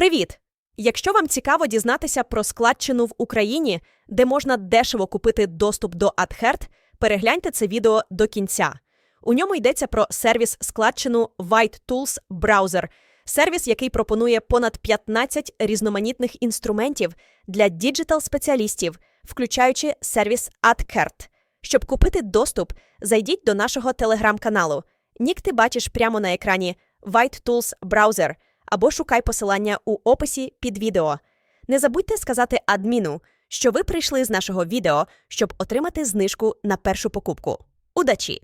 Привіт! Якщо вам цікаво дізнатися про складчину в Україні, де можна дешево купити доступ до AdHeart, перегляньте це відео до кінця. У ньому йдеться про сервіс складчину White Tools Browser, сервіс, який пропонує понад 15 різноманітних інструментів для діджитал-спеціалістів, включаючи сервіс AdHeart. Щоб купити доступ, зайдіть до нашого телеграм-каналу. Нік ти бачиш прямо на екрані White Tools Browser або шукай посилання у описі під відео. Не забудьте сказати адміну, що ви прийшли з нашого відео, щоб отримати знижку на першу покупку. Удачі!